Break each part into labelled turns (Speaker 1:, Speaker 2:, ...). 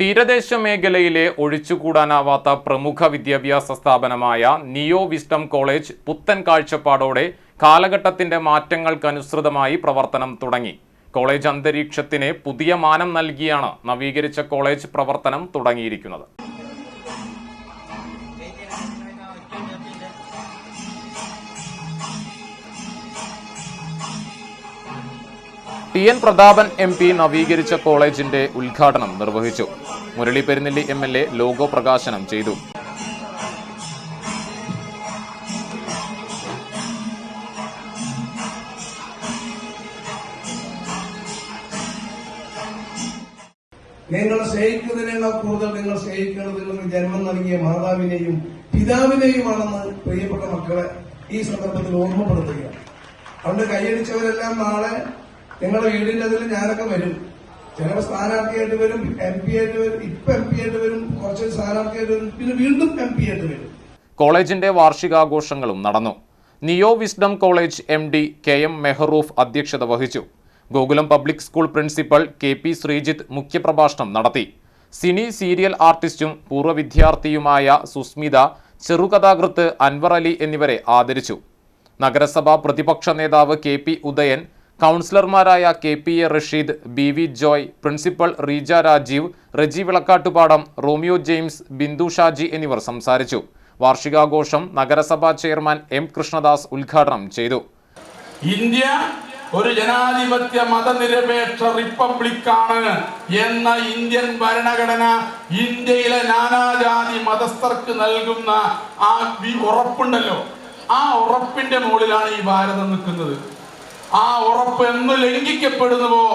Speaker 1: തീരദേശ മേഖലയിലെ ഒഴിച്ചുകൂടാനാവാത്ത പ്രമുഖ വിദ്യാഭ്യാസ സ്ഥാപനമായ നിയോ വിസ്ഡം കോളേജ് പുത്തൻ കാഴ്ചപ്പാടോടെ കാലഘട്ടത്തിന്റെ മാറ്റങ്ങൾക്കനുസൃതമായി പ്രവർത്തനം തുടങ്ങി. കോളേജ് അന്തരീക്ഷത്തിന് പുതിയ മാനം നൽകിയാണ് നവീകരിച്ച കോളേജ് പ്രവർത്തനം തുടങ്ങിയിരിക്കുന്നത്. T N Prathapan M P നവീകരിച്ച കോളേജിന്റെ ഉദ്ഘാടനം നിർവഹിച്ചു. Murali Perunnelli M L A logo പ്രകാശനം ചെയ്തു.
Speaker 2: നിങ്ങൾ സ്നേഹിക്കുന്നതിനേക്കാൾ കൂടുതൽ നിങ്ങൾ സ്നേഹിക്കുന്നത് നിങ്ങൾക്ക് ജന്മം നൽകിയ മാതാവിനെയും പിതാവിനെയുമാണെന്ന് പ്രിയപ്പെട്ട മക്കളെ ഈ സന്ദർഭത്തിൽ ഓർമ്മപ്പെടുത്തുക. പണ്ട് കൈയടിച്ചവരെല്ലാം നാളെ നിങ്ങളുടെ വീടിന്റെ അതിൽ ഞാനൊക്കെ വരും. ചിലപ്പോൾ സ്ഥാനാർത്ഥിയായിട്ട് വരും എം പി ആയിട്ട് വരും ഇപ്പൊ എം പി ആയിട്ട് വരും കുറച്ച് സ്ഥാനാർത്ഥിയായിട്ട് വരും പിന്നെ വീണ്ടും എം പി ആയിട്ട് വരും.
Speaker 1: കോളേജിന്റെ വാർഷികാഘോഷങ്ങളും നടന്നു. Neo wisdom college M D K M Mehroof അധ്യക്ഷത വഹിച്ചു. Gokulam public school principal K P Sreejith മുഖ്യപ്രഭാഷണം നടത്തി. സിനി സീരിയൽ ആർട്ടിസ്റ്റും പൂർവ വിദ്യാർത്ഥിയുമായ സുസ്മിത ചെറുകഥാകൃത്ത് അൻവർ അലി എന്നിവരെ ആദരിച്ചു. നഗരസഭാ പ്രതിപക്ഷ നേതാവ് കെ പി ഉദയൻ കൗൺസിലർമാരായ K P A Rasheed B V Joy principal Reeja Rajeev Reji Vilakkattupadam Romeo James Bindu Shaji എന്നിവർ സംസാരിച്ചു. വാർഷികാഘോഷം നഗരസഭാ ചെയർമാൻ എം കൃഷ്ണദാസ് ഉദ്ഘാടനം ചെയ്തു.
Speaker 3: ഇന്ത്യ ഒരു ജനാധിപത്യ മതനിരപേക്ഷ റിപ്പബ്ലിക്കാണ് എന്ന ഇന്ത്യൻ ഭരണഘടന ഇന്ത്യയിലെ നാനാജാതി മതസ്ഥർക്ക് നൽകുന്ന ആ ഉറപ്പുണ്ടല്ലോ. ആ ഉറപ്പിന്റെ മുകളിലാണ് ഈ ഭാരതം നിൽക്കുന്നത്. ആ ഉറപ്പ് എന്ന് ലംഘിക്കപ്പെടുന്നുവോ?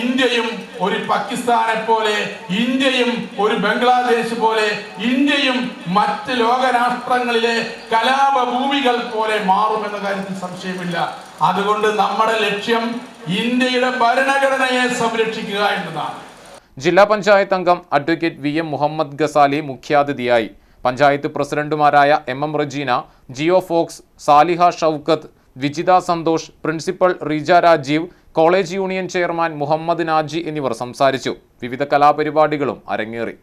Speaker 3: ഇന്ത്യയും ഒരു പാകിസ്ഥാനെ പോലെ ഇന്ത്യയും ഒരു ബംഗ്ലാദേശ് പോലെ ഇന്ത്യയും മറ്റ് ലോകരാഷ്ട്രങ്ങളിലെ കലാപഭൂമികൾ പോലെ മാറുമെന്ന കാര്യത്തിൽ സംശയമില്ല. അതുകൊണ്ട് നമ്മുടെ ലക്ഷ്യം ഇന്ത്യയുടെ ഭരണഘടനയെ സംരക്ഷിക്കുക എന്നതാണ്.
Speaker 1: ജില്ലാ പഞ്ചായത്ത് അംഗം advocate V M Muhammad Ghazali മുഖ്യാതിഥിയായി. പഞ്ചായത്ത് പ്രസിഡന്റുമാരായ M M Rajeena Jio Fox Saliha Shoukath Vijitha Santhosh principal Reeja Rajeev college union chairman Muhammad Naji എന്നിവർ സംസാരിച്ചു. വിവിധ കലാപരിപാടികളും അരങ്ങേറി.